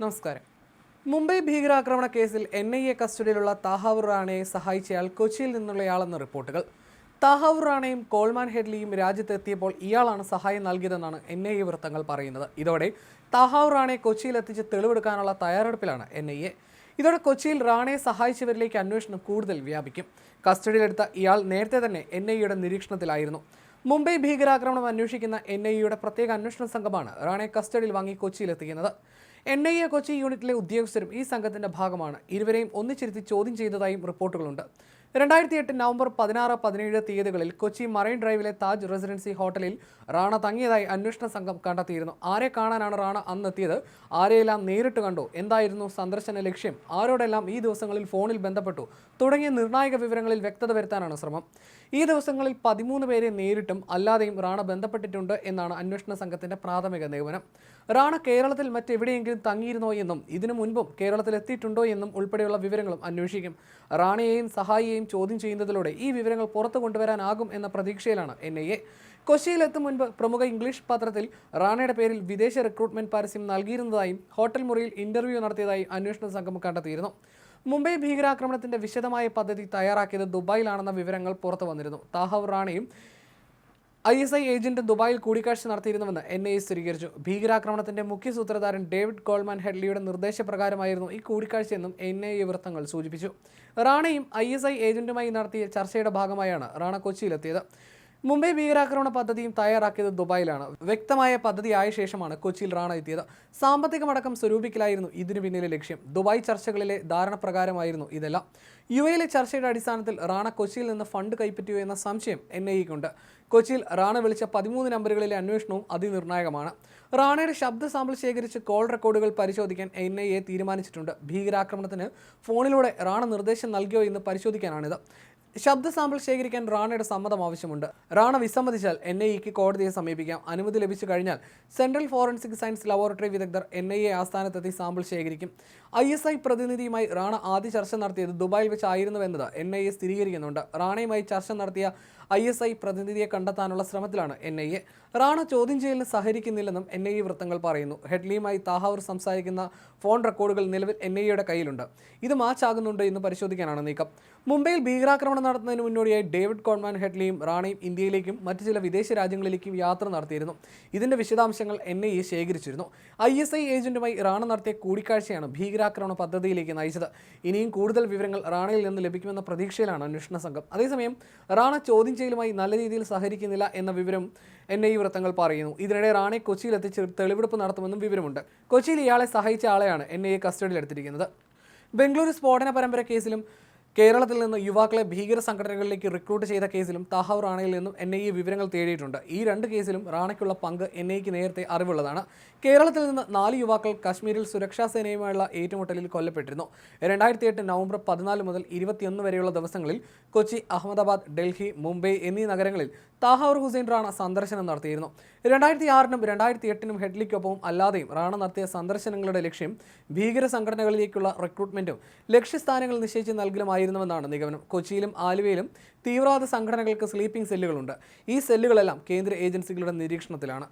നമസ്കാരം. മുംബൈ ഭീകരാക്രമണ കേസിൽ എൻ ഐ എ കസ്റ്റഡിയിലുള്ള താഹാവൂർ റാണയെ സഹായിച്ചയാൾ കൊച്ചിയിൽ നിന്നുള്ളയാളെന്ന് റിപ്പോർട്ടുകൾ. താഹാവൂർ റാണയും കോൾമാൻ ഹെഡ്ലിയും രാജ്യത്തെത്തിയപ്പോൾ ഇയാളാണ് സഹായം നൽകിയതെന്നാണ് എൻ ഐ എ വൃത്തങ്ങൾ പറയുന്നത്. ഇതോടെ താഹാവൂർ റാണയെ കൊച്ചിയിൽ എത്തിച്ച് തെളിവെടുക്കാനുള്ള തയ്യാറെടുപ്പിലാണ് എൻ ഐ എ. ഇതോടെ കൊച്ചിയിൽ റാണയെ സഹായിച്ചവരിലേക്ക് അന്വേഷണം കൂടുതൽ വ്യാപിക്കും. കസ്റ്റഡിയിലെടുത്ത ഇയാൾ നേരത്തെ തന്നെ എൻ ഐ നിരീക്ഷണത്തിലായിരുന്നു. മുംബൈ ഭീകരാക്രമണം അന്വേഷിക്കുന്ന എൻ ഐ പ്രത്യേക അന്വേഷണ സംഘമാണ് റാണയെ കസ്റ്റഡിയിൽ വാങ്ങി കൊച്ചിയിലെത്തിക്കുന്നത്. എൻ ഐ എ കൊച്ചി യൂണിറ്റിലെ ഉദ്യോഗസ്ഥരും ഈ സംഘത്തിന്റെ ഭാഗമാണ്. ഇരുവരെയും ഒന്നിച്ചിരുത്തി ചോദ്യം ചെയ്തതായും റിപ്പോർട്ടുകളുണ്ട്. രണ്ടായിരത്തി എട്ട് നവംബർ പതിനാറ് പതിനേഴ് തീയതികളിൽ കൊച്ചി മറൈൻ ഡ്രൈവിലെ താജ് റെസിഡൻസി ഹോട്ടലിൽ റാണ തങ്ങിയതായി അന്വേഷണ സംഘം കണ്ടെത്തിയിരുന്നു. ആരെ കാണാനാണ് റാണ അന്നെത്തിയത്? ആരെയെല്ലാം നേരിട്ട് കണ്ടു? എന്തായിരുന്നു സന്ദർശന ലക്ഷ്യം? ആരോടെല്ലാം ഈ ദിവസങ്ങളിൽ ഫോണിൽ ബന്ധപ്പെട്ടു? തുടങ്ങിയ നിർണായക വിവരങ്ങളിൽ വ്യക്തത വരുത്താനാണ് ശ്രമം. ഈ ദിവസങ്ങളിൽ പതിമൂന്ന് പേരെ നേരിട്ടും അല്ലാതെയും റാണ ബന്ധപ്പെട്ടിട്ടുണ്ട് എന്നാണ് അന്വേഷണ സംഘത്തിന്റെ പ്രാഥമിക നിഗമനം. റാണ കേരളത്തിൽ മറ്റെവിടെയെങ്കിലും തങ്ങിയിരുന്നോ എന്നും ഇതിനു മുൻപും കേരളത്തിൽ എത്തിയിട്ടുണ്ടോ എന്നും ഉൾപ്പെടെയുള്ള വിവരങ്ങളും അന്വേഷിക്കും. റാണയെയും സഹായിയെയും ചോദ്യം ചെയ്യുന്നതിലൂടെ ഈ വിവരങ്ങൾ പുറത്തു കൊണ്ടുവരാനാകും എന്ന പ്രതീക്ഷയിലാണ് എൻ ഐ എ കൊച്ചിയിലെത്തും മുൻപ് പ്രമുഖ ഇംഗ്ലീഷ് പത്രത്തിൽ റാണയുടെ പേരിൽ വിദേശ റിക്രൂട്ട്മെന്റ് പരസ്യം നൽകിയിരുന്നതായും ഹോട്ടൽ മുറിയിൽ ഇന്റർവ്യൂ നടത്തിയതായും അന്വേഷണ സംഘം കണ്ടെത്തിയിരുന്നു. മുംബൈ ഭീകരാക്രമണത്തിന്റെ വിശദമായ പദ്ധതി തയ്യാറാക്കിയത് ദുബായിലാണെന്ന വിവരങ്ങൾ പുറത്തു വന്നിരുന്നു. താഹവ് റാണയും ഐ എസ് ഐ ഏജന്റ് ദുബായിൽ കൂടിക്കാഴ്ച നടത്തിയിരുന്നുവെന്ന് എൻ ഐ എ സ്ഥിരീകരിച്ചു. ഭീകരാക്രമണത്തിന്റെ മുഖ്യ സൂത്രധാരൻ ഡേവിഡ് കോൾമാൻ ഹെഡ്ലിയുടെ നിർദ്ദേശപ്രകാരമായിരുന്നു ഈ കൂടിക്കാഴ്ചയെന്നും എൻ ഐ എ വൃത്തങ്ങൾ സൂചിപ്പിച്ചു. റാണയും ഐ എസ് ഐ ഏജന്റുമായി നടത്തിയ ചർച്ചയുടെ ഭാഗമായാണ് റാണ കൊച്ചിയിലെത്തിയത്. മുംബൈ ഭീകരാക്രമണ പദ്ധതിയും തയ്യാറാക്കിയത് ദുബായിലാണ്. വ്യക്തമായ പദ്ധതി ആയ ശേഷമാണ് കൊച്ചിയിൽ റാണ എത്തിയത്. സാമ്പത്തികമടക്കം സ്വരൂപിക്കലായിരുന്നു ഇതിനു പിന്നിലെ ലക്ഷ്യം. ദുബായ് ചർച്ചകളിലെ ധാരണപ്രകാരമായിരുന്നു ഇതെല്ലാം. യു എയിലെ ചർച്ചയുടെ അടിസ്ഥാനത്തിൽ റാണ കൊച്ചിയിൽ നിന്ന് ഫണ്ട് കൈപ്പറ്റിയോ എന്ന സംശയം എൻ ഐ എക്കുണ്ട് കൊച്ചിയിൽ റാണ വിളിച്ച പതിമൂന്ന് നമ്പറുകളിലെ അന്വേഷണവും അതിനിർണായകമാണ്. റാണയുടെ ശബ്ദ സാമ്പിൾ ശേഖരിച്ച് കോൾ റെക്കോർഡുകൾ പരിശോധിക്കാൻ എൻ ഐ എ തീരുമാനിച്ചിട്ടുണ്ട്. ഭീകരാക്രമണത്തിന് ഫോണിലൂടെ റാണ നിർദ്ദേശം നൽകിയോ എന്ന് പരിശോധിക്കാനാണിത്. ശബ്ദ സാമ്പിൾ ശേഖരിക്കാൻ റാണയുടെ സമ്മതം ആവശ്യമുണ്ട്. റാണ വിസമ്മതിച്ചാൽ എൻ ഐ എക്ക് കോടതിയെ സമീപിക്കാം. അനുമതി ലഭിച്ചു കഴിഞ്ഞാൽ സെൻട്രൽ ഫോറൻസിക് സയൻസ് ലബോറട്ടറി വിദഗ്ധർ എൻ ഐ എ ആസ്ഥാനത്തെത്തി സാമ്പിൾ ശേഖരിക്കും. ഐ എസ് ഐ പ്രതിനിധിയുമായി റാണ ആദ്യ ചർച്ച നടത്തിയത് ദുബായിൽ വെച്ചായിരുന്നുവെന്നത് എൻ ഐ എ സ്ഥിരീകരിക്കുന്നുണ്ട്. റാണയുമായി ചർച്ച നടത്തിയ ഐ എസ് ഐ പ്രതിനിധിയെ കണ്ടെത്താനുള്ള ശ്രമത്തിലാണ് എൻ ഐ എ. റാണ ചോദ്യം ചെയ്യലിന് സഹകരിക്കുന്നില്ലെന്നും എൻ ഐ എ വൃത്തങ്ങൾ പറയുന്നു. ഹെഡ്ലിയുമായി താഹാവൂർ സംസാരിക്കുന്ന ഫോൺ റെക്കോർഡുകൾ നിലവിൽ എൻ ഐ എയുടെ കയ്യിലുണ്ട്. ഇത് മാച്ചാകുന്നുണ്ട് എന്ന് പരിശോധിക്കാനാണ് നീക്കം. മുംബൈയിൽ ഭീകരാക്രമണം നടത്തുന്നതിന് മുന്നോടിയായി ഡേവിഡ് കോൺമാൻ ഹെഡ്ലിയും റാണയും ഇന്ത്യയിലേക്കും മറ്റ് ചില വിദേശ രാജ്യങ്ങളിലേക്കും യാത്ര നടത്തിയിരുന്നു. ഇതിന്റെ വിശദാംശങ്ങൾ എൻ ഐ എ ശേഖരിച്ചിരുന്നു. ഐ എസ് ഐ ഏജന്റുമായി റാണ നടത്തിയ കൂടിക്കാഴ്ചയാണ് ഭീകരാക്രമണ പദ്ധതിയിലേക്ക് നയിച്ചത്. ഇനിയും കൂടുതൽ വിവരങ്ങൾ റാണയിൽ നിന്ന് ലഭിക്കുമെന്ന പ്രതീക്ഷയിലാണ് അന്വേഷണ സംഘം. അതേസമയം റാണ ചോദ്യം ചെയ്യലുമായി നല്ല രീതിയിൽ സഹകരിക്കുന്നില്ല എന്ന വിവരം എൻ ഐ വൃത്തങ്ങൾ പറയുന്നു. ഇതിനിടെ റാണെ കൊച്ചിയിൽ എത്തിച്ച് തെളിവെടുപ്പ് നടത്തുമെന്നും വിവരമുണ്ട്. കൊച്ചിയിൽ ഇയാളെ സഹായിച്ച ആളെയാണ് എൻ ഐ എ കസ്റ്റഡിയിലെടുത്തിരിക്കുന്നത്. ബംഗളൂരു സ്ഫോടന പരമ്പര കേസിലും കേരളത്തിൽ നിന്ന് യുവാക്കളെ ഭീകര സംഘടനകളിലേക്ക് റിക്രൂട്ട് ചെയ്ത കേസിലും താഹാവ് റാണയിൽ നിന്നും എൻ ഐ എ വിവരങ്ങൾ തേടിയിട്ടുണ്ട്. ഈ രണ്ട് കേസിലും റാണയ്ക്കുള്ള പങ്ക് എൻ ഐക്ക് നേരത്തെ അറിവുള്ളതാണ്. കേരളത്തിൽ നിന്ന് നാല് യുവാക്കൾ കശ്മീരിൽ സുരക്ഷാ സേനയുമായുള്ള ഏറ്റുമുട്ടലിൽ കൊല്ലപ്പെട്ടിരുന്നു. രണ്ടായിരത്തി എട്ട് നവംബർ പതിനാല് മുതൽ ഇരുപത്തിയൊന്ന് വരെയുള്ള ദിവസങ്ങളിൽ കൊച്ചി അഹമ്മദാബാദ് ഡൽഹി മുംബൈ എന്നീ നഗരങ്ങളിൽ താഹാവൂർ ഹുസൈൻ റാണ സന്ദർശനം നടത്തിയിരുന്നു. രണ്ടായിരത്തി ആറിനും രണ്ടായിരത്തി എട്ടിനും ഹെഡ്ലിക്കൊപ്പവും അല്ലാതെയും റാണ നടത്തിയ സന്ദർശനങ്ങളുടെ ലക്ഷ്യം ഭീകര സംഘടനകളിലേക്കുള്ള റിക്രൂട്ട്മെന്റും ലക്ഷ്യസ്ഥാനങ്ങൾ നിശ്ചയിച്ച് നൽകലുമായിരുന്നുവെന്നാണ് നിഗമനം. കൊച്ചിയിലും ആലുവയിലും തീവ്രവാദ സംഘടനകൾക്ക് സ്ലീപ്പിംഗ് സെല്ലുകളുണ്ട്. ഈ സെല്ലുകളെല്ലാം കേന്ദ്ര ഏജൻസികളുടെ നിരീക്ഷണത്തിലാണ്.